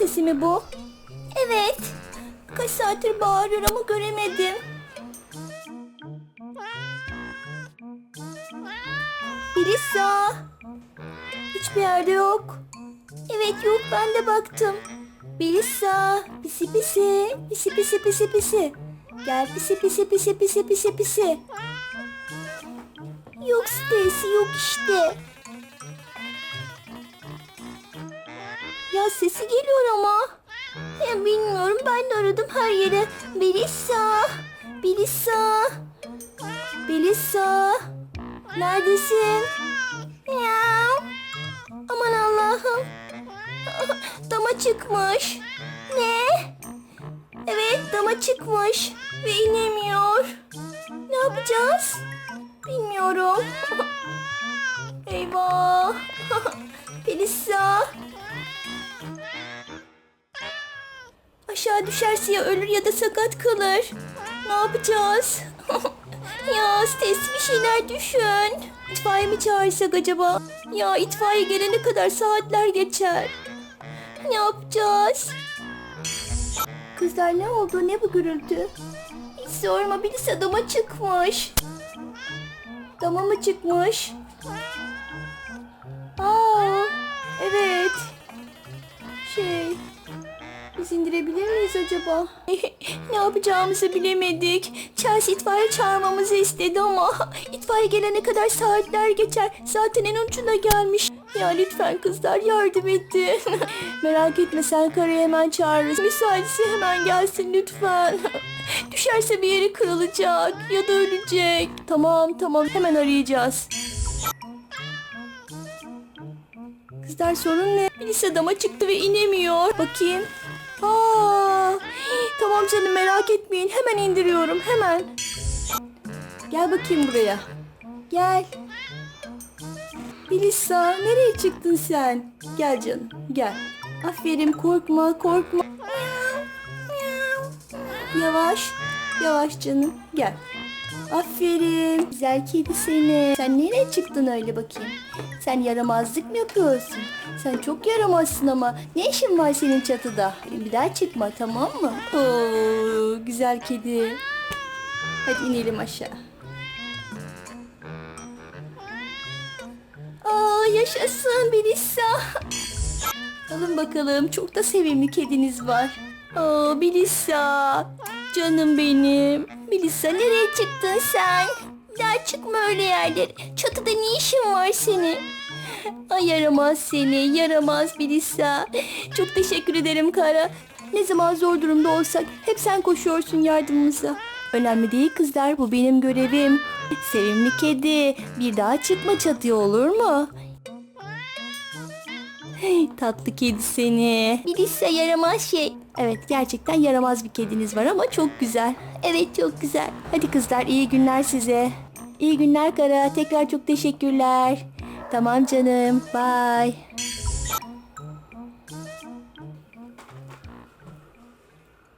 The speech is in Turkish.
sesi mi bu? Evet. Kaç saattir bağırıyor ama göremedim. Melisa. Hiçbir yerde yok. Evet yok ben de baktım. Melisa. Pisi pisi. Pisi pisi pisi pisi. Gel pisi pisi pisi pisi pisi pisi. Yok Stacy yok işte. Ya sesi geliyor ama. Ya bilmiyorum ben de aradım her yere. Belisa. Belisa. Belisa. Neredesin? Ya. Aman Allah'ım. Dama çıkmış. Ne? Evet dama çıkmış. Ve inemiyor. Ne yapacağız? Bilmiyorum. Eyvah. Pelisa. Aşağı düşerse ya ölür ya da sakat kalır. Ne yapacağız? ya Stacy bir şeyler düşün. İtfaiye mi çağırsak acaba? Ya itfaiye gelene kadar saatler geçer. Ne yapacağız? Kızlar ne oldu? Ne bu gürültü? Hiç sorma birisi dama çıkmış. Dama mı çıkmış? Biz indirebilir miyiz acaba? ne yapacağımızı bilemedik. Chelsea itfaiye çağırmamızı istedi ama itfaiye gelene kadar saatler geçer. Zaten en ucuna gelmiş. Ya lütfen kızlar yardım edin. Merak etme sen karıyı hemen çağırırız. Müsaitse hemen gelsin lütfen. Düşerse bir yeri kırılacak ya da ölecek. Tamam tamam hemen arayacağız. Kızlar sorun ne? Birisi dama çıktı ve inemiyor. Bakayım. Aa, tamam canım merak etmeyin. Hemen indiriyorum hemen. Gel bakayım buraya. Gel. Melisa nereye çıktın sen? Gel canım gel. Aferin korkma korkma. Yavaş. Yavaş canım gel. Aferin. Güzel kedi seni. Sen nereye çıktın öyle bakayım? Sen yaramazlık mı yapıyorsun? Sen çok yaramazsın ama. Ne işin var senin çatıda? Bir daha çıkma tamam mı? Oo, güzel kedi. Hadi inelim aşağı. Aa yaşasın Bilisa. Alın bakalım çok da sevimli kediniz var. Aa Bilisa. Canım benim. Bilisa nereye çıktın sen? Ya çıkma öyle yerlere. Çatıda ne işin var senin? Ay yaramaz seni, yaramaz Bilisa. Çok teşekkür ederim Kara. Ne zaman zor durumda olsak hep sen koşuyorsun yardımımıza. Önemli değil kızlar, bu benim görevim. Sevimli kedi, bir daha çıkma çatıya olur mu? Tatlı kedi seni. Bilirse yaramaz şey. Evet gerçekten yaramaz bir kediniz var ama çok güzel. Evet çok güzel. Hadi kızlar iyi günler size. İyi günler Kara. Tekrar çok teşekkürler. Tamam canım. Bye.